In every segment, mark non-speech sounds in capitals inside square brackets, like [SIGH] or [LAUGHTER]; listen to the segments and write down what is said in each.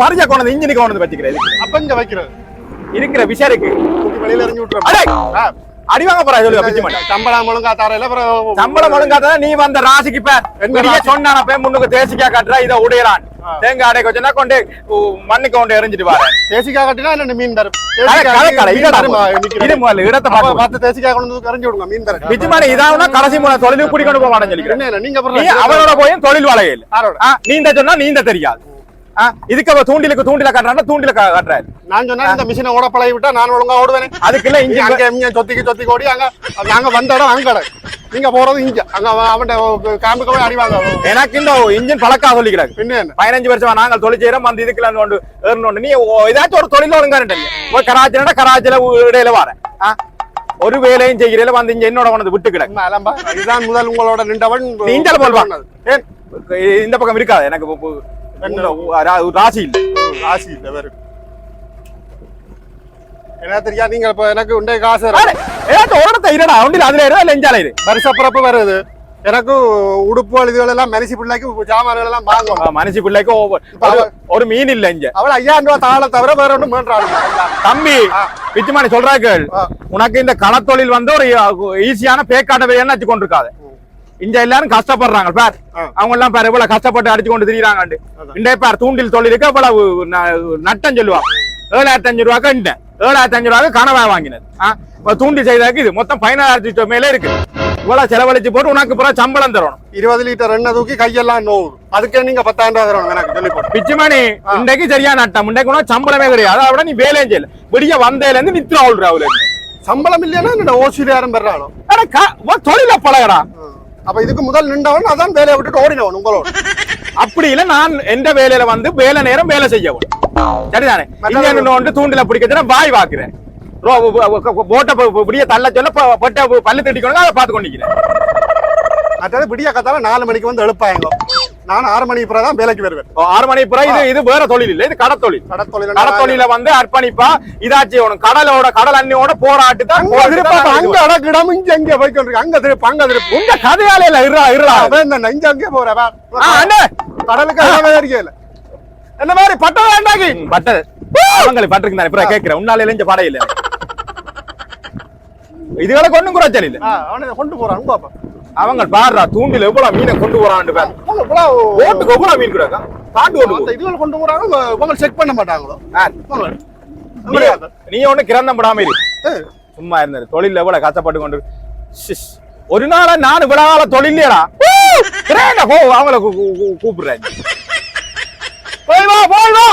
பறிச்ச கொண்டு இன்ஜினுக்கு கொண்டு வந்து வச்சுக்கிறேன். அப்ப இங்க வைக்கிறது. இருக்கிற விஷயம் இருக்கு வெளியில இறங்கி விட்டுறோம் அடே! வாங்க போறா சொல்லு பிச்சு மாட்டேன் சம்பளம் ஒழுங்கா தரையில அப்புறம் சம்பளம் ஒழுங்காத நீ வந்த ராசிக்கு பேர் ராசி? சொன்னான பே முன்னுக்கு தேசிக்கா கட்டுற இதை உடையறான். தேங்காய் அடை கொஞ்சம் கொண்டு மண்ணுக்கு கொண்டு எரிஞ்சிட்டு வாரேன். தேசிக்கா கட்டினா என்ன மீன் தரும். தருமா? இது முதல்ல இடத்தை பார்த்து. பார்த்து தேசிக்காய் கொண்டு வந்து கரைஞ்சு விடுங்க மீன் தரேன். பிச்சு மாதிரி இதாவனா கடைசி மூணு தொழில் குடி கொண்டு போக மாட்டேன்னு சொல்லிக்கிறேன் நீங்க அவரோட போயும் தொழில் வளையல். நீந்த சொன்னா நீந்த தெரியாது. இதுக்கு அவ தூண்டிலுக்கு தூண்டில கட்டுறான்னா தூண்டில கட்டுறாரு. நான் சொன்னா இந்த மிஷினை ஓட பழகி விட்டா நான் ஒழுங்கா ஓடுவேனே? அதுக்குள்ள இங்க இன்ஜின் அங்க இங்க சொத்திக்கு சொத்திக்கு ஓடி அங்க நாங்க வந்த இடம் அங்க கடை நீங்க போறது இங்க. அங்க அவன் கேம்புக்கு போய் அடிவாங்க எனக்கு இந்த இன்ஜின் பழக்கா சொல்லிக்கிறாங்க பின்ன பதினஞ்சு வருஷமா நாங்கள் தொழில் செய்யறோம் அந்த இதுக்குள்ள கொண்டு ஏறணும் நீ ஏதாச்சும் ஒரு தொழில் ஒழுங்காரு போய் கராச்சினா கராச்சியில உ- இடையில வரேன். ஆ? ஒரு வேலையும் செய்கிறேன் வந்து இங்க என்னோட கொண்டு விட்டு கிடக்கு. இதுதான் முதல் உங்களோட நின்றவன். நீ இந்தால போல்வா. ஏன்? இந்த பக்கம் இருக்காது. எனக்கு உ- உ- என்ன? உ- ரா- ராசி இல்ல ராசி இல்ல வேறு என்ன தெரியா நீங்க இப்ப எனக்கு உண்டே காசு ஏதாச்சும் ஒரு இடத்த இருடா ஒன்றில் அதுல இரு இல்ல இஞ்சால இரு வருஷப்பிறப்பு வருது எனக்கு உடுப்புகள் இதுகள் எல்லாம் மெரிசி பிள்ளைக்கு சாமான்கள் எல்லாம் வாங்குவோம் ஆ, மனுஷி பிள்ளைக்கு ஒரு- மீன் இல்ல இங்க அவள் ஐயாயிரம் ரூபாய் தாளை தவிர வேற ஒன்றும் மேன்றாள் தம்பி பிச்சுமானி சொல்றா கேள் ஆ. உனக்கு இந்த களத்தொழில் வந்து ஒரு ஈஸியான பேக்காட்ட வேலைன்னு வச்சு கொண்டிருக்காது இங்க எல்லாரும் கஷ்டப்படுறாங்க பார். அவங்க எல்லாம் பாரு இவ்வளவு கஷ்டப்பட்டு அடிச்சு கொண்டு திரியுறாங்க இந்த பார் தூண்டில் தொழிலுக்கு இவ்வளவு நட்டம் சொல்லுவாங்க. ஏழாயிரத்தி அஞ்சு ரூபாய்க்கு இந்த ஏழாயிரத்தி அஞ்சு ரூபாய்க்கு கனவா வாங்கினது. தூண்டில் செய்ததுக்கு இது மொத்தம் பதினாயிரத்தி மேல இருக்கு. இவ்வளவு செலவழிச்சு போட்டு உனக்கு பிறகு சம்பளம் தரணும். இருபது லிட்டர் எண்ணெய் தூக்கி கையெல்லாம் நோவு. அதுக்கே நீங்க பத்தாயிரம் ரூபாய் தரணும் எனக்கு சொல்லி போட்டு பிச்சுமணி இன்றைக்கு சரியா நட்டம் இன்றைக்கு உனக்கு சம்பளமே கிடையாது. அதை விட நீ வேலையும் செய்யல. விடிய வந்ததுல இருந்து நித்திர ஆள்ற அவளு சம்பளம் இல்லைன்னா என்னோட ஓசியில யாரும் உன் தொழில பழகடா. அப்ப இதுக்கு முதல் நின்றவன் அதான் வேலையை விட்டுட்டு ஓடினவன் உங்களோட. அப்படி இல்ல நான் எந்த வேலையில வந்து வேலை நேரம் வேலை செய்யவும் சரிதானே? கொண்டு தூண்டில பிடிக்கிறதுனா பாய் வாக்குறேன். போட்ட இப்படியே தள்ள சொல்ல பொட்டை பல்லு தட்டிக்கணும் அதை பார்த்து கொண்டிருக்கிறேன் மற்றது விடிய கத்தால நாலு மணிக்கு வந்து எழுப்பாங்க நான் ஆறு மணிக்கு பிறகு தான் வேலைக்கு வருவேன். ஆறு மணி பிறகு இது இது வேற தொழில் இல்ல இது கடத்தொழில். கடத்தொழில் கடத்தொழில வந்து அர்ப்பணிப்பா இதாச்சு உனக்கு கடலோட கடல் அண்ணியோட போராட்டு தான் அங்க அடக்கிடாம இங்க அங்க போய் கொண்டிருக்கு அங்க திருப்ப அங்க திருப்ப. உங்க கதையால இல்ல இருடா இருடா. இந்த இங்க அங்கே போற ஆ, அண்ணே. கடலுக்கு இருக்கல என்ன மாதிரி பட்டம் வேண்டாங்கி பட்டது அவங்களை பட்டிருக்கு தானே பிறகு கேட்கிறேன். உன்னால இளைஞ்ச படம் இல்ல. [LAUGHS] இதுகளை கொண்டும் குறைச்சல் இல்ல. கொண்டு போறான் பாப்பா அவங்க பாடுறா தூண்டில் எவ்வளவு மீனை கொண்டு போலாம். ஓட்டுக்கு எவ்வளவு மீன் கிடக்கா? தாண்டு ஓட்டு இதுகள் கொண்டு உங்க- உங்களை செக் பண்ண மாட்டாங்களோ. நீ- ஒண்ணு கிரந்தம் படாம இரு. சும்மா இருந்தாரு. தொழில் எவ்வளவு கஷ்டப்பட்டு கொண்டு. ஒரு நாளா நான் தொழிலையடா ஹோ அவங்கள கூப்பிடுறேன் போய் வா போய் வா.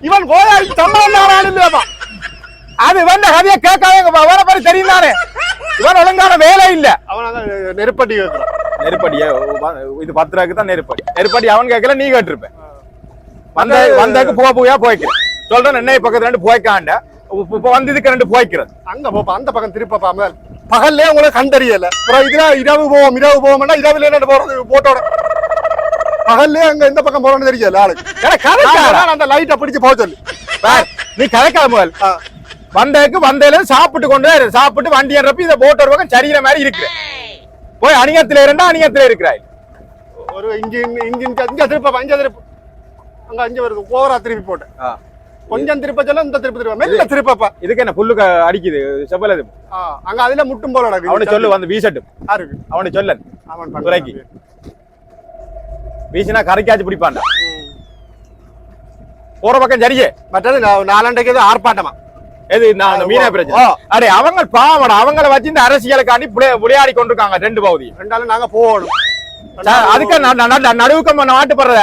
இவன் கோயாளி சம்பளம் நாராயண இல்லையாப்பா. அது வந்த கதையை கேட்காதங்க வர மாதிரி தெரியும் தானே இவன் ஒழுங்கான வேலை இல்ல. அவன் வைக்கிறான் நெருப்படியா இது பத்து ரூபாய்க்கு தான் நெருப்படி. நெருப்படி அவன் கேட்கல நீ கேட்டிருப்ப. வந்த வந்ததுக்கு போக போயா போய்க்கிறேன். சொல்றேன் என்னை பக்கத்துல ரெண்டு போய்க்காண்ட. இப்ப இப்ப வந்து இதுக்கு ரெண்டு போய்க்கிறது அங்க போப்பா அந்த பக்கம் திருப்பப்பா முதல் பகல்லே உங்களுக்கு கண்டறியல. அப்புறம் இதுல இரவு போவோம் இரவு போவோம்னா இரவுல என்ன போறது போட்டோட. பகல்லே அங்க எந்த பக்கம் போறோம்னு தெரியல ஆளுக்கு அந்த லைட்டை பிடிச்சு போக சொல்லு. நீ ஆ. வந்ததுக்கு வந்ததுல சாப்பிட்டு கொண்டு சாப்பிட்டு வண்டி ஏறப்ப இதை போட்டு ஒரு பக்கம் சரிகிற மாதிரி இருக்கு போய் அணியத்துல இருந்தா அணியத்துல இருக்கிறாய். ஒரு இன்ஜின் இன்ஜின் இங்க திருப்பப்பா இங்க திருப்பு அங்க அஞ்சு வருது ஓவரா திருப்பி போட்டேன். கொஞ்சம் திருப்ப சொல்ல இந்த திருப்பி திருப்ப மெல்ல திருப்பப்பா. இதுக்கு என்ன புல்லு அடிக்குது செவ்வலது ஆ, அங்க அதுல முட்டும் போல அவனை சொல்லு வந்து வீசட்டும். யாருக்கு அவனை சொல்ல. அவன். பக்கத்துல. வீசினா கரைக்காச்சு பிடிப்பான்டா. போற பக்கம் சரியே. மற்றது நாலாண்டைக்கு ஆர்ப்பாட்டமா. எது நான் மீனா பிரச்சனை. அடே அவங்க பாவடா அவங்கள வச்சு இந்த அரசியலுக்காண்டி விளையாடி கொண்டிருக்காங்க ரெண்டு பகுதி. ரெண்டாலும் நாங்க போகணும். அதுக்கு ந- ந- ந- நடுவுக்கம் பண்ண நாட்டுப்படுற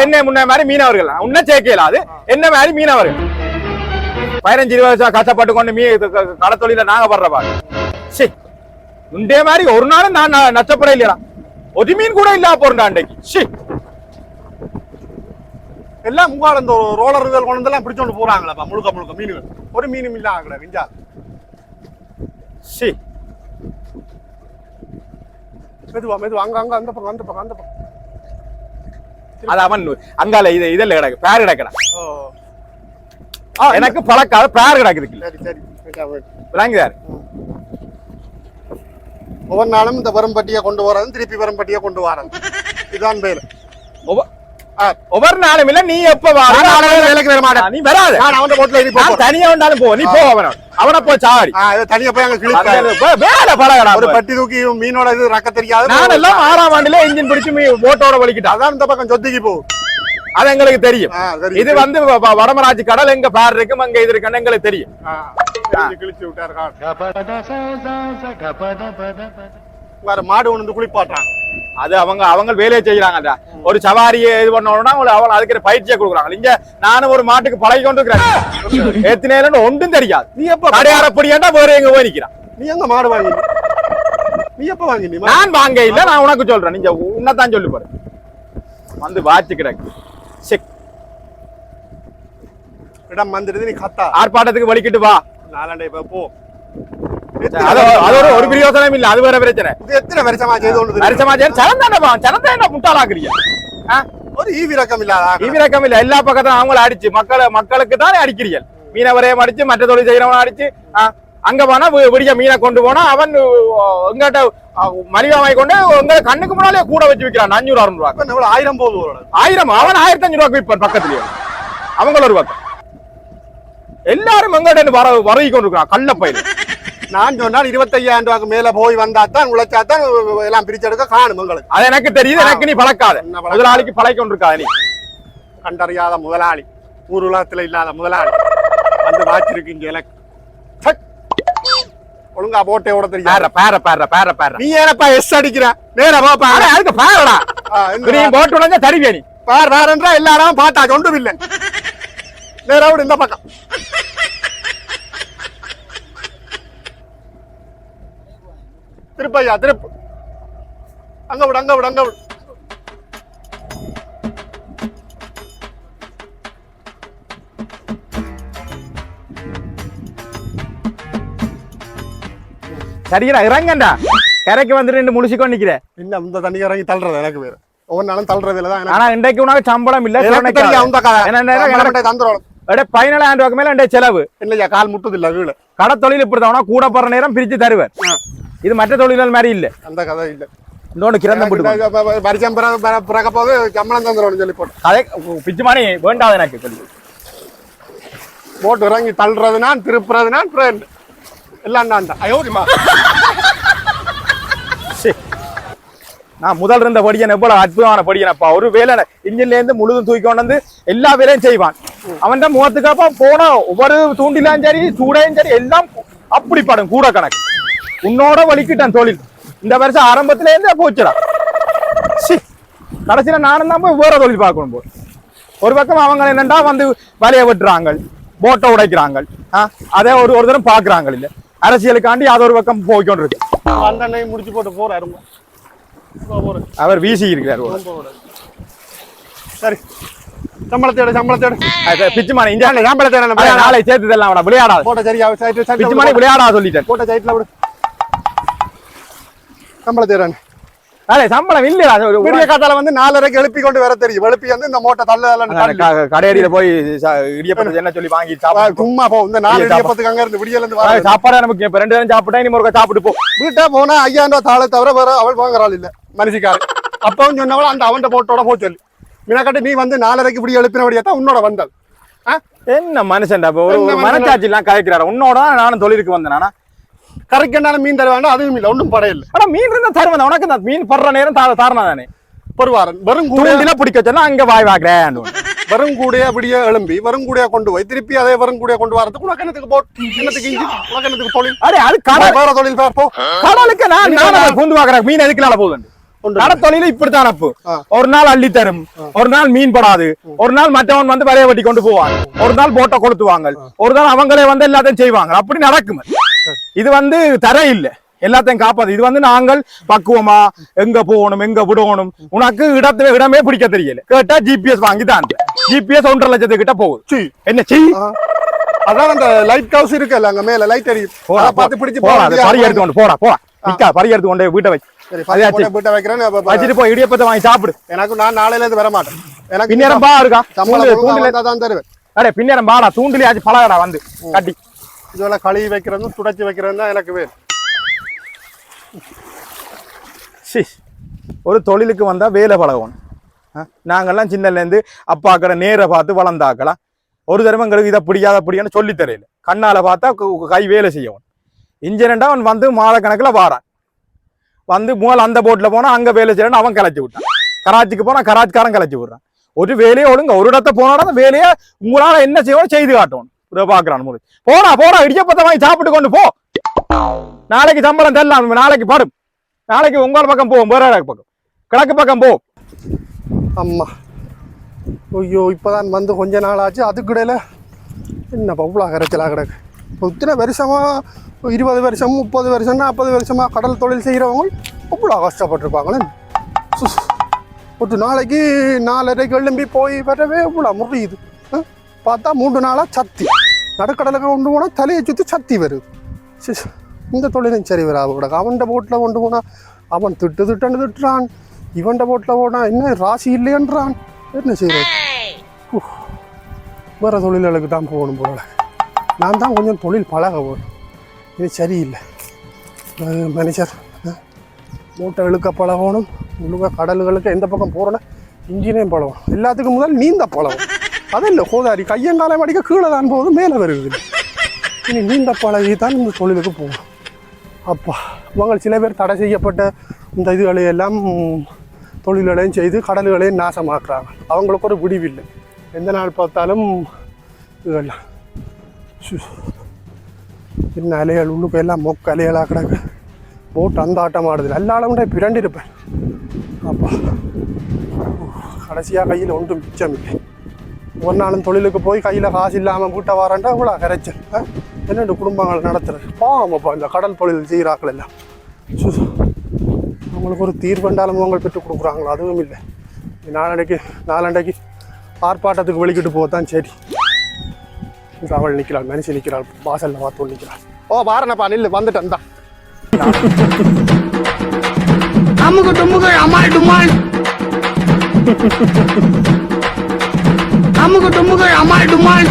என்ன முன்ன மாதிரி மீனவர்கள்? உன்ன சேர்க்கல அது. என்ன மாதிரி மீனவர்கள்? பதினஞ்சு இருபது வருஷம் கஷ்டப்பட்டு கொண்டு மீ கடத்தொழில நாங்க படுற பாரு சே உண்டே மாதிரி ஒரு நாளும் நான் நஷ்டப்பட இல்லையா ஒரு மீன் கூட இல்ல போறா அன்றைக்கு. ஷி எல்லாம் முங்கால இந்த ரோலர் இதழ் கொண்டு எல்லாம் பிடிச்சோண்டு போறாங்களப்பா. முழுக்க முழுக்க மீனுகள் ஒரு மீனும் இல்ல ஆகல விஞ்சா. ஷி மெதுவா மெதுவா. அங்க அங்க அந்த பக்கம் அந்த பக்கம் அந்த பக்கம். அது அவன் அங்கால இது இதெல்லாம் கிடக்கு பேர் கிடக்கடா. எனக்கு பழக்காத பேர் கிடக்குது சரி சரி. விளங்குதாரு. ஒவ்வொரு நாளும் இந்த வரம்பட்டியை கொண்டு வரது திருப்பி வரம்பட்டியை கொண்டு வரது. இதுதான் பேரு ஒவ்வொ- ஆ. ஒவ்வொரு நாளும் இல்ல நீ எப்ப நாளைக்கு வேலைக்கு வர மாட்டேன். நீ வராத. நான் அவன் போட்ல இனி தனியா வந்தாலும் போ நீ போ அவன. அவன போ சாவடி இது தனியா போய் அங்க வேலை பழகடா ஒரு பட்டி தூக்கி மீனோட இது ரக்க தெரியாது நான் எல்லாம் ஆறாம் ஆண்டுல இன்ஜின் பிடிச்சு மீ போட்டோட வலிக்கிட்டா அதான் இந்த பக்கம் சொத்திக்கு போ. அது எங்களுக்கு தெரியும். சரி. இது வந்து வ- வ- வடமராட்சி கடல் எங்க பேர் இருக்கும் அங்க இது இருக்குன்னு எங்களுக்கு தெரியும். கிழிச்சு விட்டாரு மாடு வந்து குளிப்பாட்டான். அது அவங்க அவங்க வேலையை செய்யறாங்க ஒரு சவாரியை இது பண்ணணும்னா அவங்க அதுக்கு பயிற்சியை கொடுக்குறாங்க. இங்க நானும் ஒரு மாட்டுக்கு பழகி கொண்டு இருக்கிறேன் எத்தனை ஒன்றும் தெரியாது. நீ எப்ப கடையார பிடியாண்டா வேற எங்க போய் நிக்கிறான் நீ எங்க மாடு வாங்கி நீ எப்ப வாங்கி நீ நான் வாங்க இல்ல நான் உனக்கு சொல்றேன். நீங்க உன்னதான் சொல்லு பாரு. வந்து வாச்சு கிடக்கு. செக். இடம் வந்துடுது நீ கத்தா. ஆர்ப்பாட்டத்துக்கு வலிக்கிட்டு வா. நாலாண்டை போ. அது அது ஒரு பிரயோசனம் இல்ல அது வேற பிரச்சனை. இது எத்தனை வருஷமா செய்து கொண்டு நரிசமாஜன் சரந்தாண்டா சரந்தா என்ன முட்டாளாக்குறீங்க? ஆ? ஒரு ஈவி ரக்கம் இல்லாத ஈவிரக்கம் இல்ல எல்லா பக்கத்தும் அவங்கள அடிச்சு மக்களை மக்களுக்கு தானே அடிக்கிறீர்கள். மீனவரையும் அடிச்சு மற்ற தொழில் செய்யறவன அடிச்சு அங்க போனா விடிய மீனை கொண்டு போனா அவன் எங்கிட்ட மலிவா வாங்கி கொண்டு உங்க கண்ணுக்கு முன்னாலே கூட வச்சு விற்கிறான் அஞ்சூறு அறுநூறு ரூபா எவ்வளவு ஆயிரம் போகுது. ஆயிரம் அவன் ஆயிரத்தி அஞ்சூறு ரூபாய்க்கு விற்பான் பக்கத்துலயே. அவங்கள ஒரு பக்கம். எல்லாரும் எங்கிட்ட வர வரவி கொண்டு இருக்கிறான் கள்ள பயிர் நான் சொன்னால் இருபத்தையாயிரம் ரூபாய்க்கு மேல போய் வந்தா தான் உழைச்சா தான் எல்லாம் பிரிச்செடுக்க காணும் உங்களுக்கு அது எனக்கு தெரியுது எனக்கு நீ பழக்காத? முதலாளிக்கு பழக்கி கொண்டு இருக்காத நீ. கண்டறியாத முதலாளி. ஊர் உலகத்துல இல்லாத முதலாளி. வந்து வாச்சிருக்கீங்க எனக்கு. ஒழுங்கா போட்டே ஓட பேர தெரியாது. பேர பேர பேர பேர நீ ஏனப்பா எஸ் அடிக்கிற? நேரா அட, அதுக்கு பேரடா. நீ போட்டு உடனே தருவியா நீ? பார் வேறன்றா எல்லா இடமும் பாட்டா ஒன்றும் இல்லை. நேரா இந்த பக்கம். திருப்பையா திருப்பு. அங்க விடு அங்க விடு அங்க விடு. சரிடா இறங்கண்டா. கரைக்கு வந்து ரெண்டு முழிச்சுக்கொண்டு நிக்கிறேன். இன்னும் இந்த தண்ணி இறங்கி தள்ளுறது எனக்கு வேற. ஒவ்வொரு நாளும் தான் எனக்கு ஆனா இன்றைக்கு உனக்கு சம்பளம் இல்ல தந்துரும் அடே பதினேழாயிரம் ரூபாய்க்கு மேல செலவு. இல்லையா கால் முட்டுது இல்ல வீடு. கடை தொழில் இப்படிதான் கூட போற நேரம் பிரிச்சு தருவார் இது மற்ற தொழில்கள் மாதிரி இல்ல. அந்த கதை இல்ல. இன்னொன்னு கிரந்தம் போட்டு பரிசம் பிறக்க போது சம்பளம் தந்துரும் சொல்லி போட்டு கதை பிச்சுமானி வேண்டாது எனக்கு சொல்லி. போட்டு இறங்கி தள்ளுறது நான் திருப்புறது நான் ஃப்ரெண்ட் எல்லாம் நான் அயோடிமா முதல் இருந்த படியன் எவ்வளவு அற்புதமான படியனப்பா. ஒரு வேலை இருந்து முழுதும் தூக்கி கொண்டு வந்து எல்லா வேலையும் செய்வான். அவன் முகத்துக்காப்பா போனா ஒவ்வொரு தூண்டிலும் சரி சூடையும் சரி எல்லாம் அப்படி படும் கூட கணக்கு. உன்னோட வலிக்கிட்டான் தொழில். இந்த வருஷம் ஆரம்பத்துல இருந்தே போச்சுடா. கடைசியில நானும் தான் போய் வேற தொழில் பார்க்கணும் போய் ஒரு பக்கம் அவங்க என்னண்டா வந்து வலைய வெட்டுறாங்க போட்டை உடைக்கிறாங்க அதே ஒரு ஒரு தரம் பாக்குறாங்க இல்ல. அரசியலுக்காண்டி அது ஒரு பக்கம் போய்க்கொண்டு இருக்கு முடிச்சு போட்டு போறாரு அவர் வீசி இருக்கிறார் சரி. சம்பளத்தோட சம்பளத்தோட பிச்சுமானி இந்த இந்த சம்பளத்தோட நாளை சேர்த்து தரலாம் அவனை விளையாடாது. போட்ட சரியா பிச்சுமானி விளையாடா சொல்லிட்டேன். போட்ட சைட்ல விடு. சம்பளத்தோட அடே சம்பளம் ஒரு- விடிய காத்தால வந்து நாலரைக்கு எழுப்பி கொண்டு வர தெரியும். எழுப்பி வந்து இந்த மோட்டை தள்ள கடையடியில போய் இடியப்பத்தை என்ன சொல்லி வாங்கி சாப்பிட்டு போ. சும்மா போ. இந்த நாலு இடியப்பத்துக்கு அங்க இருந்து விடியல இருந்து வர சாப்பாடு நமக்கு? இப்ப ரெண்டு நேரம் சாப்பிட்டா இனி முருகா சாப்பிட்டு போ. வீட்டா போனா ஐயாயிரம் ரூபாய் தாளை தவிர வேற அவள் வாங்குறாள் இல்ல. மனுஷிக்காரு அப்பவும் சொன்னவள் அந்த அவன்கிட்ட போட்டோட போ சொல்லி. மீனாக்கட்டு நீ வந்து நாலரைக்கு இப்படி எழுப்பினபடியா தான் உன்னோட வந்தது ஆ? என்ன மனுஷன்டா ஒரு ஒரு? மனச்சாட்சி எல்லாம் கதைக்கிறாரு உன்னோட நானும் தொழிலுக்கு வந்தேன் கரைக்கண்டான மீன் தர வேண்டாம் அதுவும் இல்லை ஒன்றும் படையில்லை ஆனா மீன் இருந்தா தருவேன் உனக்கு இந்த மீன் படுற நேரம் தா- தாரணா தானே? பெருவாரன் வெறும் கூட தூண்டில பிடிக்க சொன்னா அங்க வாய் வாக்குறேன் வெறும் கூடைய அப்படியே எழும்பி வெறும் கூடைய கொண்டு போய் திருப்பி அதே வெறும் கூடைய கொண்டு வரதுக்கு உலகனத்துக்கு போ என்னத்துக்கு இஞ்சி உலகனத்துக்கு தொழில்? அடே அது கடல் வேற தொழில் போ கடலுக்கு நான் நான் பூந்து பாக்குறேன். மீன் எதுக்குனால போகுது கடத்தொழில இப்படித்தான் அப்பு. ஒரு நாள் அள்ளி தரும். ஒரு நாள் மீன் படாது. ஒரு நாள் மற்றவன் வந்து வலைய வெட்டி கொண்டு போவாங்க ஒரு நாள் போட்டை கொளுத்துவாங்க ஒரு நாள் அவங்களே வந்து எல்லாத்தையும் செய்வாங்க. அப்படி நடக்கும். இது வந்து தர இல்ல. எல்லாத்தையும் காப்பாது இது வந்து நாங்கள் பக்குவமா எங்க போகணும் எங்க விடணும். உனக்கு இடத்துல இடமே பிடிக்க தெரியல. கேட்டா ஜிபிஎஸ் வாங்கி தான் ஜிபிஎஸ் ஒன்றரை லட்சத்து கிட்ட போகுது. என்ன செய். அதான் அந்த லைட் ஹவுஸ் இருக்குல்ல அங்க மேல லைட் அதை பார்த்து பிடிச்சு போடா, பறி எடுத்து கொண்டு போடா போடா. நிக்கா பறி எடுத்து கொண்டு வீட்டை வை. சரி அதே பத்து போட்டு வீட்டை அப்ப வச்சுட்டு போய் இடியப்பத்தை வாங்கி சாப்பிடு. எனக்கு நான் நாளையில இருந்து வர மாட்டேன் எனக்கு பின்னேரம் பா இருக்கா தூண்டில- தூண்டில. தான் தருவேன். அடே பின்னேரம் பாடா. தூண்டிலாச்சு பழகடா வந்து. கட்டி. இதெல்லாம் கழுவி வைக்கிறதும் துடைச்சி வைக்கிறதும் தான் எனக்கு வேணும். சி ஒரு தொழிலுக்கு வந்தா வேலை பழகணும். நாங்கள்லாம் சின்னலேருந்து அப்பாக்கிற நேரை பார்த்து வளர்ந்தாக்கலாம். ஒரு தடவை எங்களுக்கு இதை பிடிக்காத பிடிக்கான்னு சொல்லி தெரியல கண்ணால பார்த்தா கை வேலை செய்யணும். இன்ஜினண்டா அவன் வந்து மாதக்கணக்கில் வாரான். வந்து முதல்ல அந்த போட்டில் போனா அங்க வேலை செய்யணும் அவன் கிளச்சி விட்டான். கராச்சிக்கு போனா கராச்சிக்காரன் கிளச்சி விட்றான். ஒரு வேலையை ஒழுங்க ஒரு இடத்த போனா அந்த வேலையை உங்களால் என்ன செய்வோம் செய்து காட்டணும். இதை பாக்குறான் முடி போடா போடா இடிச்சப்பத்த வாங்கி சாப்பிட்டு கொண்டு போ. நாளைக்கு சம்பளம் தரலாம் நாளைக்கு படும். நாளைக்கு உங்களோட பக்கம் போவோம் வேற பக்கம்? கிழக்கு பக்கம் போ. அம்மா. ஐயோ இப்போதான் வந்து கொஞ்ச நாள் ஆச்சு அதுக்கிடையில் என்ன பவுளா கரைச்சலாக கிடக்கு. இத்தனை வருஷமாக இருபது வருஷம் முப்பது வருஷம் நாற்பது வருஷமாக கடல் தொழில் செய்கிறவங்க அவ்வளோ கஷ்டப்பட்டிருப்பாங்களே. சுஸ். ஒரு நாளைக்கு நாலரைக்கு எழும்பி போய் வரவே இவ்வளோ முறியுது. பார்த்தா மூன்று நாளாக சத்தி. நடுக்கடலுக்கு கொண்டு போனால் தலையை சுற்றி சத்தி வருது சிஸ். இந்த தொழிலும் சரி வராது கூட அவன்கிட்ட போட்டில் கொண்டு போனால் அவன் திட்டு திட்டுன்னு திட்டுறான். இவன்ட போட்டில் போனால் என்ன ராசி இல்லையன்றான் என்ன செய்யறது வேறு வேற தொழில்களுக்கு தான் போகணும் போல நான் தான் கொஞ்சம் தொழில் பழக போகணும் இது சரியில்லை. மேனேஜர் மூட்டை இழுக்க பழகணும். முழுக்க கடல்களுக்கு எந்த பக்கம் போகிறோன்னா இன்ஜினியும் பழகணும். எல்லாத்துக்கும் முதல் நீந்த பழகணும். அது கோதாரி கையங்காலை அடிக்க கீழே தான் போகுது மேலே வருது. இனி நீந்த பழகி தான் இந்த தொழிலுக்கு போகும் அப்பா இவங்க சில பேர் தடை செய்யப்பட்ட இந்த இதுகளை எல்லாம் தொழில்களையும் செய்து கடல்களையும் நாசமாக்குறாங்க. அவங்களுக்கு ஒரு விடிவில்லை. எந்த நாள் பார்த்தாலும் இதெல்லாம் சு. என்ன அலைகள் உள்ளுக்கு எல்லாம் மொக்க அலைகளாக கிடக்கு. போட்டு அந்த ஆட்டம் ஆடுது நல்ல ஆளமுடைய பிரண்டிருப்பேன் அப்பா கடைசியாக கையில் ஒன்றும் மிச்சம் இல்லை ஒரு நாளும் தொழிலுக்கு போய் கையில் காசு இல்லாமல் வீட்டை வாரண்டா இவ்வளோ கரைச்சல் என்னென்று குடும்பங்கள் நடத்துறது பாவம்ப்பா இந்த கடல் தொழில் செய்கிறாக்கள் எல்லாம். சு. அவங்களுக்கு ஒரு தீர்வண்டாலும் அவங்க பெற்றுக் கொடுக்குறாங்களோ அதுவும் இல்லை. நாளடைக்கு நாளண்டைக்கு ஆர்ப்பாட்டத்துக்கு வெளிக்கிட்டு போதான் சரி. அவள் நிற்கிறாள் மனுஷி நிற்கிறாள் வாசலில் பார்த்து நிற்கிறாள். ஓ பாருனப்பா நில்லு வந்துட்டேன் தான் அமுகு டுமுகு அமால் டுமால் அமுக்கு டுமுக்கு அமால் டுமால்.